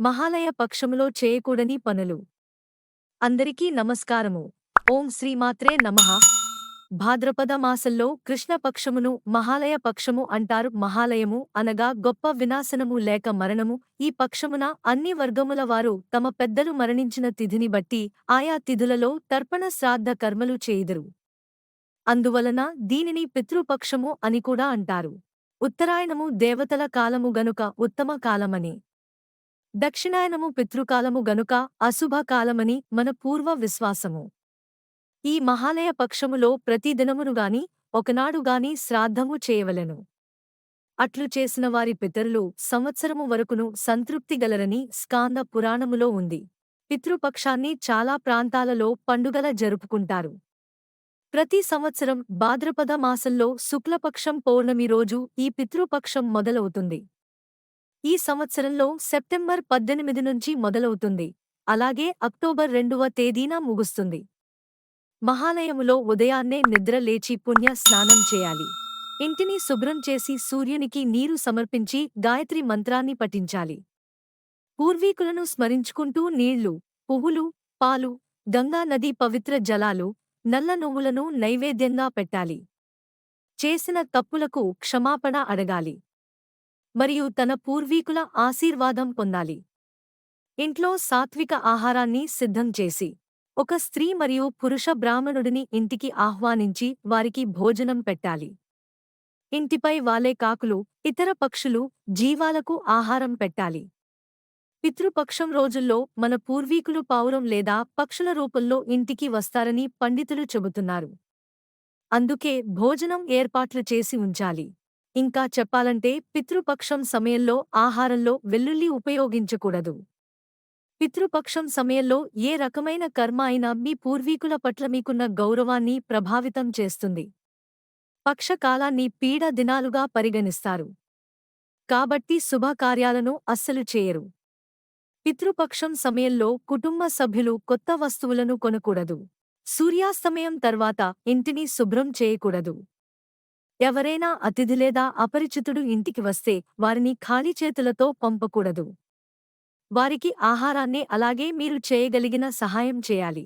మహాలయ పక్షములో చేయకూడని పనులు. అందరికీ నమస్కారము. ఓం శ్రీమాత్రే నమః. భాద్రపద మాసంలో కృష్ణపక్షమును మహాలయ పక్షము అంటారు మహాలయము అనగా గొప్ప వినాశనము లేక మరణము. ఈ పక్షమున అన్ని వర్గముల వారు తమ పెద్దలు మరణించిన తిథిని బట్టి ఆయా తిథులలో తర్పణ శ్రాద్ధ కర్మలు చేయుదురు. అందువలన దీనిని పితృపక్షము అని కూడా అంటారు. ఉత్తరాయణము దేవతల కాలము గనుక ఉత్తమ కాలమని. దక్షిణాయనము పితృకాలము గనుక అశుభ కాలమని మన పూర్వ విశ్వాసము. ఈ మహాలయ పక్షములో ప్రతిదినమునుగాని ఒకనాడుగాని శ్రాద్ధము చేయవలెను. అట్లు చేసిన వారి పితరులు సంవత్సరము వరకును సంతృప్తిగలరని స్కాంద పురాణములో ఉంది. పితృపక్షాన్ని చాలా ప్రాంతాలలో పండుగల జరుపుకుంటారు. ప్రతి సంవత్సరం భాద్రపద మాసంలో శుక్లపక్షం పౌర్ణమి రోజు ఈ పితృపక్షం మొదలవుతుంది. ఈ సంవత్సరంలో సెప్టెంబర్ పద్దెనిమిది నుంచి మొదలవుతుంది. అలాగే అక్టోబర్ రెండవ తేదీన ముగుస్తుంది. మహాలయములో ఉదయాన్నే నిద్ర లేచి పుణ్య స్నానం చేయాలి. ఇంటిని శుభ్రం చేసి సూర్యునికి నీరు సమర్పించి గాయత్రి మంత్రాన్ని పఠించాలి. పూర్వీకులను స్మరించుకుంటూ నీళ్ళు పువ్వులు పాలు గంగా నదీ పవిత్ర జలాలు నల్ల నువ్వులను నైవేద్యంగా పెట్టాలి. చేసిన తప్పులకు క్షమాపణ అడగాలి. మరియు తన పూర్వీకుల ఆశీర్వాదం పొందాలి. ఇంట్లో సాత్విక ఆహారాన్ని సిద్ధం చేసి ఒక స్త్రీ మరియు పురుష బ్రాహ్మణుడిని ఇంటికి ఆహ్వానించి వారికి భోజనం పెట్టాలి. ఇంటిపై వాలే కాకులు ఇతర పక్షులు జీవాలకు ఆహారం పెట్టాలి. పితృపక్షం రోజుల్లో మన పూర్వీకులు పావురం లేదా పక్షుల రూపంలో ఇంటికి వస్తారని పండితులు చెబుతున్నారు. అందుకే భోజనం ఏర్పాట్లు చేసి ఉంచాలి. ఇంకా చెప్పాలంటే పితృపక్షం సమయంలో ఆహారంలో వెల్లుల్లి ఉపయోగించకూడదు. పితృపక్షం సమయంలో ఏ రకమైన కర్మ అయినా మీ పూర్వీకుల పట్ల మీకున్న గౌరవాన్ని ప్రభావితం చేస్తుంది. పక్షకాలాన్ని పీడ దినాలుగా పరిగణిస్తారు. కాబట్టి శుభకార్యాలను అస్సలు చేయరు. పితృపక్షం సమయంలో కుటుంబ సభ్యులు కొత్త వస్తువులను కొనకూడదు. సూర్యాస్తమయం తర్వాత ఇంటిని శుభ్రం చేయకూడదు. ఎవరైనా అతిథి లేదా అపరిచితుడు ఇంటికి వస్తే వారిని ఖాళీ చేతులతో పంపకూడదు. వారికి ఆహారాన్ని అలాగే మీరు చేయగలిగిన సహాయం చేయాలి.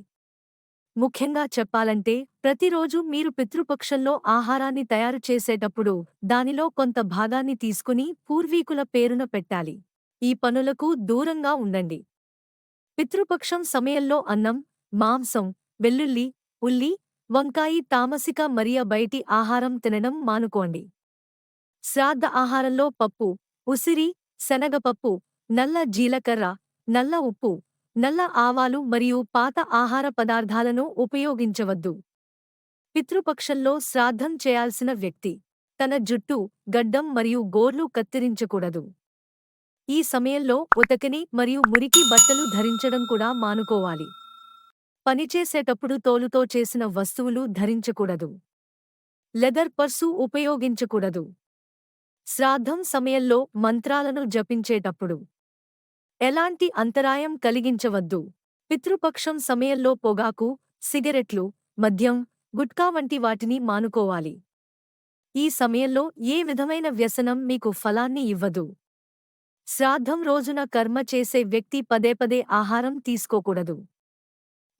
ముఖ్యంగా చెప్పాలంటే ప్రతిరోజు మీరు పితృపక్షంలో ఆహారాన్ని తయారు చేసేటప్పుడు దానిలో కొంత భాగాన్ని తీసుకుని పూర్వీకుల పేరున పెట్టాలి. ఈ పనులకు దూరంగా ఉండండి. పితృపక్షం సమయంలో అన్నం మాంసం వెల్లుల్లి ఉల్లి వంకాయి తామసిక మరియ బయటి ఆహారం తినడం మానుకోండి. శ్రాద్ధ ఆహారంలో పప్పు ఉసిరి శనగపప్పు నల్ల జీలకర్ర నల్ల ఉప్పు నల్ల ఆవాలు మరియు పాత ఆహార పదార్థాలను ఉపయోగించవద్దు. పితృపక్షంలో శ్రాద్ధం చేయాల్సిన వ్యక్తి తన జుట్టు గడ్డం మరియు గోర్లు కత్తిరించకూడదు. ఈ సమయంలో ఉతకని మరియు మురికి బట్టలు ధరించడం కూడా మానుకోవాలి. పనిచేసేటప్పుడు తోలుతో చేసిన వస్తువులు ధరించకూడదు. లెదర్ పర్సు ఉపయోగించకూడదు. శ్రాద్ధం సమయంలో మంత్రాలను జపించేటప్పుడు. ఎలాంటి అంతరాయం కలిగించవద్దు. పితృపక్షం సమయంలో పొగాకు సిగరెట్లు మద్యం గుట్కా వంటి వాటిని మానుకోవాలి. ఈ సమయంలో ఏ విధమైన వ్యసనం మీకు ఫలాన్ని ఇవ్వదు. శ్రాద్ధం రోజున కర్మ చేసే వ్యక్తి పదే పదే ఆహారం తీసుకోకూడదు.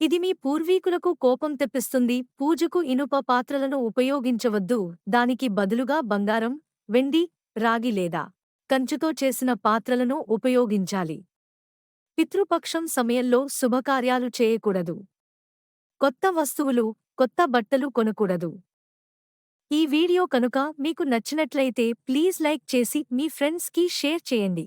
ఇది మీ పూర్వీకులకు కోపం తెప్పిస్తుంది. పూజకు ఇనుప పాత్రలను ఉపయోగించవద్దు. దానికి బదులుగా బంగారం వెండి రాగి లేదా కంచుతో చేసిన పాత్రలను ఉపయోగించాలి. పితృపక్షం సమయంలో శుభకార్యాలు చేయకూడదు. కొత్త వస్తువులు కొత్త బట్టలు కొనకూడదు. ఈ వీడియో కనుక మీకు నచ్చినట్లయితే ప్లీజ్ లైక్ చేసి మీ ఫ్రెండ్స్కి షేర్ చేయండి.